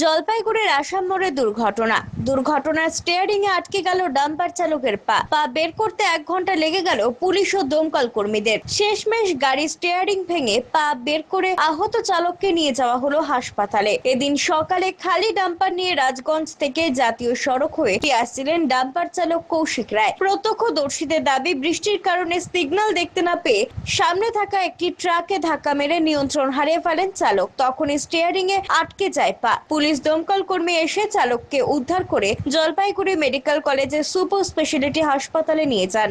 জলপাইগুড়ির আসাম মোড়ে দুর্ঘটনা। দুর্ঘটনার স্টিয়ারিং এ আটকে গেল ডাম্পার চালকের পা। পা বের করতে এক ঘণ্টা লেগে গেল পুলিশ ও দমকল কর্মীদের। শেষমেশ গাড়ি স্টিয়ারিং ভেঙে পা বের করে আহত চালককে নিয়ে যাওয়া হলো হাসপাতালে। এদিন সকালে খালি ডাম্পার নিয়ে রাজগঞ্জ থেকে জাতীয় সড়ক হয়ে আসছিলেন ডাম্পার চালক কৌশিক রায়। প্রত্যক্ষদর্শীদের দাবি, বৃষ্টির কারণে সিগন্যাল দেখতে না পেয়ে সামনে থাকা একটি ট্রাকে ধাক্কা মেরে নিয়ন্ত্রণ হারিয়ে ফেলেন চালক। তখনই স্টিয়ারিং এ আটকে যায় পা। পুলিশ দমকল কর্মী এসে চালককে উদ্ধার করে জলপাইগুড়ি মেডিকেল কলেজের সুপার স্পেশালিটি হাসপাতালে নিয়ে যান।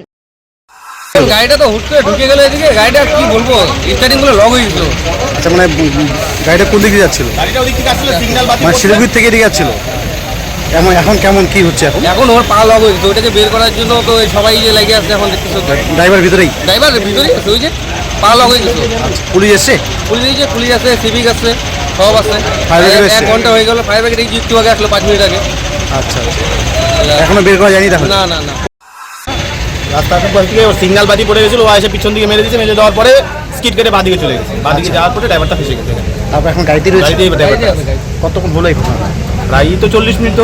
গাড়িটা তো হুট করে ঢুকে গেল এদিকে গাড়িটা কি বলব? স্টার্টিংগুলো লক হয়ে গেছিল। আচ্ছা মানে উম, উম, গাড়িটা কোন দিকে যাচ্ছিল? গাড়িটা ওদিক থেকে সিগন্যাল মানে শিলিগুড়ি থেকে এদিকে যাচ্ছিল? এমন এখন কেমন কি হচ্ছে এখন? এখন ওর পা লক হয়ে গেছে ওটাকে বের করার জন্য তো সবাই যে লেগে আসছে এখন দেখতেছো ড্রাইভার ভিতরেই? ড্রাইভার ভিতরে আছে ওই যে পা লক হয়ে গেছে। পুলিশ এসছে? পুলিশ এই পুলিশ আছে সিভিক আছে। সব আছে। এক- ঘণ্টা হয়ে গেল ফায়ার ব্রিগেড একটু আগে আসলো পাঁচ মিনিট আগে। আচ্ছা আচ্ছা। এখনও বের করা যায়নি তাহলে? না না না। রাস্তার পাশ থেকে ওর সিগন্যাল বাতি পড়ে গেছিল ও এসে পিছন দিকে মেরে দিয়েছে মেরে দেওয়ার পরে স্কিড কেটে বাদিকে চলে গেছে। বাদিকে যাওয়ার পরে ড্রাইভারটা ফেসে গেছে। তারপর এখন গাড়িতে রয়েছে? কতক্ষণ হলো? প্রায় তো চল্লিশ মিনিট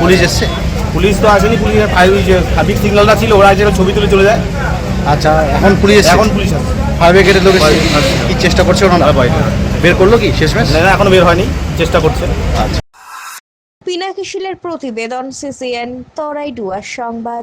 পুলিশ এসছে? পুলিশ তো আসেনি পুলিশ ফায়ার ছিল ওরা যে ছবি তুলে চলে যায়। আচ্ছা এখন পুলিশ এখন পুলিশ আসছে। ফায়ার ব্রিগেডের লোক আচ্ছা। কি চেষ্টা করছে ওনারা? বের করল কি? শেষমেশ না, না, এখনও বের হয়নি। চেষ্টা করছে। পিনাকি শিলের প্রতিবেদন সিসিএন তরাই ডুয়ার সংবাদ।